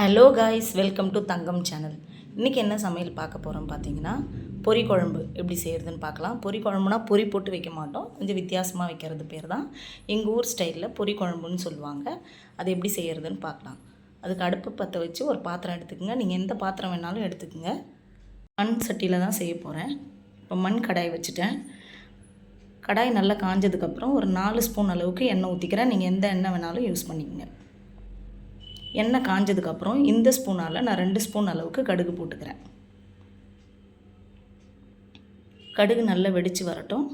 Hello guys welcome to Thangam channel இன்றைக்கி என்ன சமையல் பார்க்க போகிறோம் பார்த்தீங்கன்னா பொரி குழம்பு எப்படி செய்கிறதுன்னு பார்க்கலாம். பொரி குழம்புனா பொரி போட்டு வைக்க மாட்டோம். கொஞ்சம் வித்தியாசமாக வைக்கிறது பேர் தான். எங்கள் ஊர் ஸ்டைலில் பொரி குழம்புன்னு சொல்லுவாங்க. அது எப்படி செய்கிறதுன்னு பார்க்கலாம். அதுக்கு அடுப்பு பற்ற வச்சு ஒரு பாத்திரம் எடுத்துக்கோங்க. நீங்கள் எந்த பாத்திரம் வேணாலும் எடுத்துக்கோங்க. மண் சட்டியில் தான் செய்ய போகிறேன் இப்போ மண் கடாய் வச்சுட்டேன். கடாய் நல்லா காஞ்சதுக்கப்புறம் ஒரு நாலு ஸ்பூன் அளவுக்கு எண்ணெய் ஊற்றிக்கிறேன் நீங்கள் எந்த எண்ணெய் வேணாலும் யூஸ் பண்ணிக்கங்க. எண்ணெய் காஞ்சதுக்கப்புறம் இந்த ஸ்பூனால் நான் ரெண்டு ஸ்பூன் அளவுக்கு கடுகு போட்டுக்கிறேன். கடுகு நல்லா வெடித்து வரட்டும்.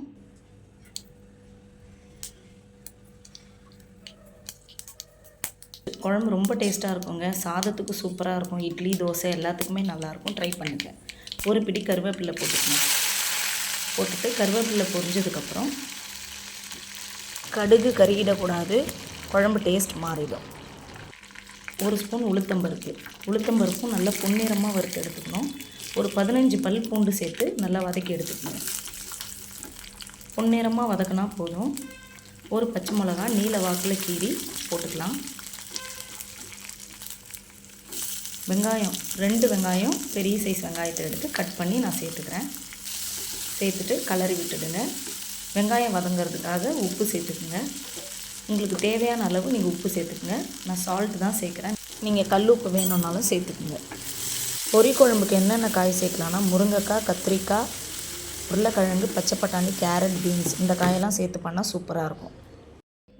குழம்பு ரொம்ப டேஸ்ட்டாக இருக்குங்க. சாதத்துக்கு சூப்பராக இருக்கும். இட்லி தோசை எல்லாத்துக்குமே நல்லாயிருக்கும் ட்ரை பண்ணுங்க. ஒரு பிடி கருவேப்பிலை போட்டுக்கணும் போட்டுட்டு கருவேப்பிலை பொரிஞ்சதுக்கப்புறம் கடுகு கருகிடக்கூடாது. குழம்பு டேஸ்ட் மாறிடும். ஒரு ஸ்பூன் உளுத்தம்பருப்பு. உளுத்தம்பருப்பும் நல்லா பொன்னிறமாக வறுத்து எடுத்துக்கணும். ஒரு பதினஞ்சு பல் பூண்டு சேர்த்து நல்லா வதக்கி எடுத்துக்கணும். பொன்னிறமாக வதக்கினா போதும். ஒரு பச்சை மிளகா நீல வாக்கில் கீறி போட்டுக்கலாம். வெங்காயம் ரெண்டு வெங்காயம் பெரிய சைஸ் வெங்காயத்தை எடுத்து கட் பண்ணி நான் சேர்த்துக்கிறேன். சேர்த்துட்டு கலரி விட்டுடுங்க. வெங்காயம் வதங்கிறதுக்காக உப்பு சேர்த்துக்குங்க. உங்களுக்கு தேவையான அளவு நீங்கள் உப்பு சேர்த்துக்குங்க. நான் சால்ட் தான் சேர்க்குறேன். நீங்கள் கல் உப்பு வேணும்னாலும் சேர்த்துக்குங்க. பொரி குழம்புக்கு என்னென்ன காய் சேர்க்கலாம்னா முருங்கைக்காய் கத்திரிக்காய் உருளைக்கிழங்கு பச்சை பட்டாணி கேரட் பீன்ஸ் இந்த காயெல்லாம் சேர்த்து பண்ணால் சூப்பராக இருக்கும்.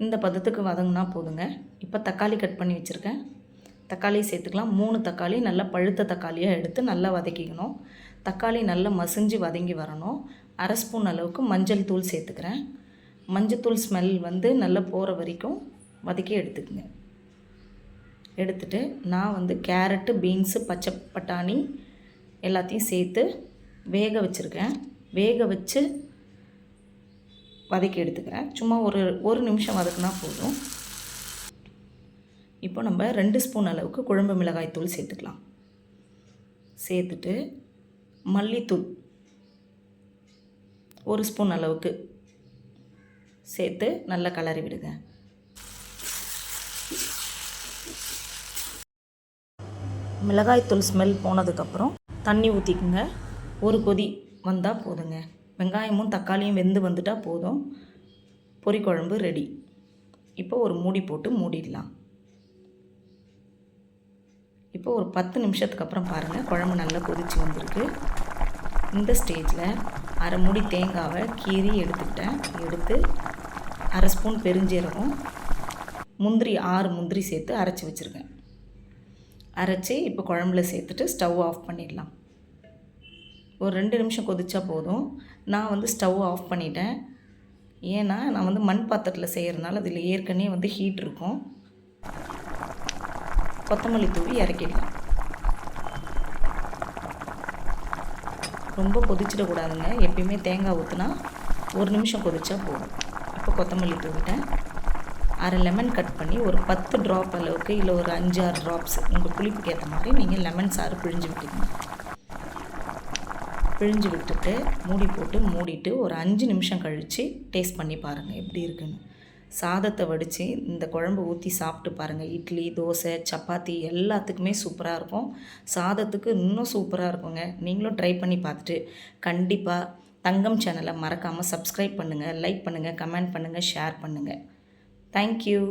இந்த பதத்துக்கு வதங்கினா போதுங்க. இப்போ தக்காளி கட் பண்ணி வச்சுருக்கேன். தக்காளி சேர்த்துக்கலாம். மூணு தக்காளி நல்லா பழுத்த தக்காளியாக எடுத்து நல்லா வதக்கிக்கணும். தக்காளி நல்லா மசிஞ்சு வதங்கி வரணும். அரை ஸ்பூன் அளவுக்கு மஞ்சள் தூள் சேர்த்துக்கிறேன். மஞ்சத்தூள் ஸ்மெல் வந்து நல்லா போகிற வரைக்கும் வதக்கி எடுத்துக்கோங்க. எடுத்துட்டு நான் வந்து கேரட்டு பீன்ஸு பச்சை பட்டாணி எல்லாத்தையும் சேர்த்து வேக வச்சுருக்கேன். வேக வச்சு வதக்கி எடுத்துக்கிறேன். சும்மா ஒரு ஒரு நிமிஷம் வதக்குனா போதும். இப்போ நம்ம ரெண்டு ஸ்பூன் அளவுக்கு குழம்பு மிளகாய் தூள் சேர்த்துக்கலாம். சேர்த்துட்டு மல்லித்தூள் ஒரு ஸ்பூன் அளவுக்கு சேர்த்து நல்லா கலரி விடுங்க. மிளகாய்த்தூள் ஸ்மெல் போனதுக்கப்புறம் தண்ணி ஊற்றிக்குங்க ஒரு கொதி வந்தால் போதுங்க. வெங்காயமும் தக்காளியும் வெந்து வந்துட்டால் போதும். பொரி குழம்பு ரெடி இப்போ ஒரு மூடி போட்டு மூடிடலாம். இப்போ ஒரு பத்து நிமிஷத்துக்கு அப்புறம் பாருங்கள் குழம்பு நல்லா கொதிச்சு வந்திருக்கு. இந்த ஸ்டேஜில் அரை மூடி தேங்காவை கீறி எடுத்துக்கிட்டேன். எடுத்து அரை ஸ்பூன் பெருஞ்சீரகம் முந்திரி ஆறு முந்திரி சேர்த்து அரைச்சி வச்சுருக்கேன். அரைச்சி இப்போ குழம்புல சேர்த்துட்டு ஸ்டவ் ஆஃப் பண்ணிடலாம். ஒரு ரெண்டு நிமிஷம் கொதிச்சா போதும். நான் வந்து ஸ்டவ் ஆஃப் பண்ணிட்டேன். ஏன்னா நான் வந்து மண் பாத்திரத்தில் செய்கிறதுனால அதில் ஏற்கனவே வந்து ஹீட் இருக்கும். கொத்தமல்லி தூவி இறக்கிடலாம். ரொம்ப கொதிச்சிடக்கூடாதுங்க. எப்பயுமே தேங்காய் ஊற்றுனா ஒரு நிமிஷம் கொதிச்சா போதும். இப்போ கொத்தமல்லி போட்டுட்டேன் அரை லெமன் கட் பண்ணி ஒரு பத்து ட்ராப் அளவுக்கு இல்லை ஒரு அஞ்சு ஆறு ட்ராப்ஸ் உங்கள் புளிப்புக்கு ஏற்ற மாதிரி நீங்கள் லெமன் சாறு பிழிஞ்சு விட்டுக்கணும் பிழிஞ்சு விட்டுட்டு மூடி போட்டு மூடிட்டு ஒரு அஞ்சு நிமிஷம் கழித்து டேஸ்ட் பண்ணி பாருங்கள் எப்படி இருக்குன்னு. சாதத்தை வடித்து இந்த குழம்பு ஊற்றி சாப்பிட்டு பாருங்கள் இட்லி தோசை சப்பாத்தி எல்லாத்துக்குமே சூப்பராக இருக்கும். சாதத்துக்கு இன்னும் சூப்பராக இருக்குங்க. நீங்களும் ட்ரை பண்ணி பார்த்துட்டு கண்டிப்பாக தங்கம் சேனலை மறக்காமல் சப்ஸ்கிரைப் பண்ணுங்கள் லைக் பண்ணுங்கள் கமெண்ட் பண்ணுங்கள் ஷேர் பண்ணுங்கள் தேங்க்யூ